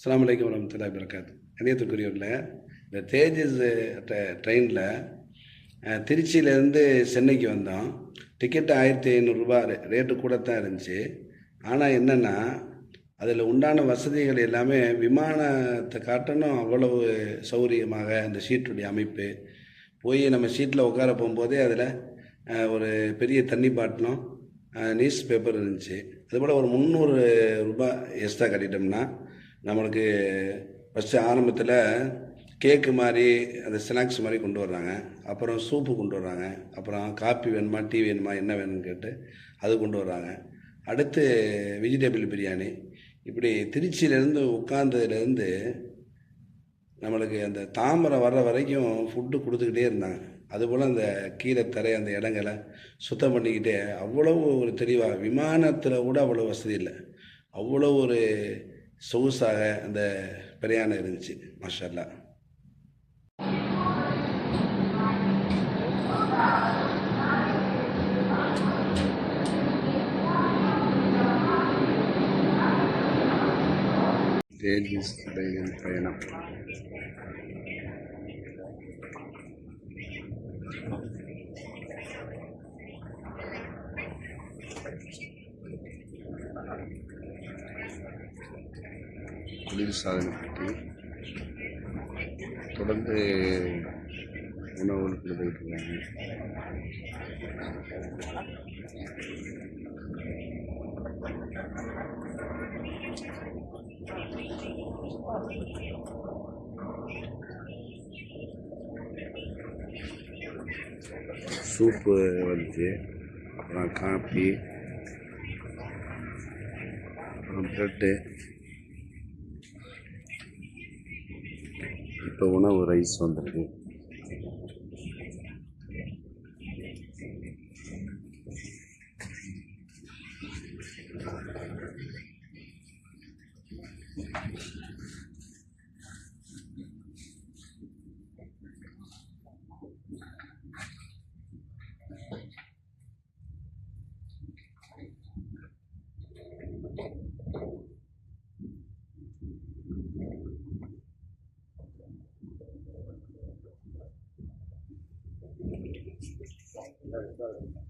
அஸ்லாம் வலைக்கம் வரமத்துல்லாஹி வரகாத்து இணையத்துக்குரியவர்களே இந்த தேஜஸ் ட்ரெயினில் திருச்சியிலேருந்து சென்னைக்கு வந்தோம். டிக்கெட் ஆயிரத்தி ஐநூறுரூபா ரேட்டு கூட தான் இருந்துச்சு. ஆனால் என்னென்னா அதில் உண்டான வசதிகள் எல்லாமே விமானத்தை காட்டணும் அவ்வளவு சௌகரியமாக அந்த சீட்டுடைய அமைப்பு. போய் நம்ம சீட்டில் உட்கார போகும்போதே அதில் ஒரு பெரிய தண்ணி பாட்டிலும் நியூஸ் பேப்பர் இருந்துச்சு. அதுபோல் ஒரு முந்நூறு ரூபாய் எக்ஸ்ட்ரா கட்டிட்டோம்னா நம்மளுக்கு ஃபஸ்ட்டு ஆரம்பத்தில் கேக்கு மாதிரி அந்த ஸ்நாக்ஸ் மாதிரி கொண்டு வர்றாங்க. அப்புறம் சூப்பு கொண்டு வர்றாங்க. அப்புறம் காப்பி வேணுமா டீ வேணுமா என்ன வேணும்னு கேட்டு அது கொண்டு வர்றாங்க. அடுத்து வெஜிடபிள் பிரியாணி. இப்படி திருச்சியிலேருந்து உட்காந்ததுலேருந்து நம்மளுக்கு அந்த தாமரை வர்ற வரைக்கும் ஃபுட்டு கொடுத்துக்கிட்டே இருந்தாங்க. அதுபோல் அந்த கீழே தரை அந்த இடங்களை சுத்தம் பண்ணிக்கிட்டே அவ்வளோ ஒரு தெளிவாக விமானத்தில் கூட அவ்வளோ வசதி இல்லை. அவ்வளோ ஒரு சொகுசாக அந்த பிரயாணம் இருந்துச்சு மாஷல்லா தேஜஸ் ரயில் தொழில் குளிர் சாதனை பெட்டி தொடர்ந்து உணவுகள் கொடுத்துக்கிட்டு இருக்காங்க சூப்பு வந்துச்சு. அப்புறம் காப்பி அப்புறம் ப்ரெட்டு இப்போ உணவு ரைஸ் வந்துருக்கு. Very good.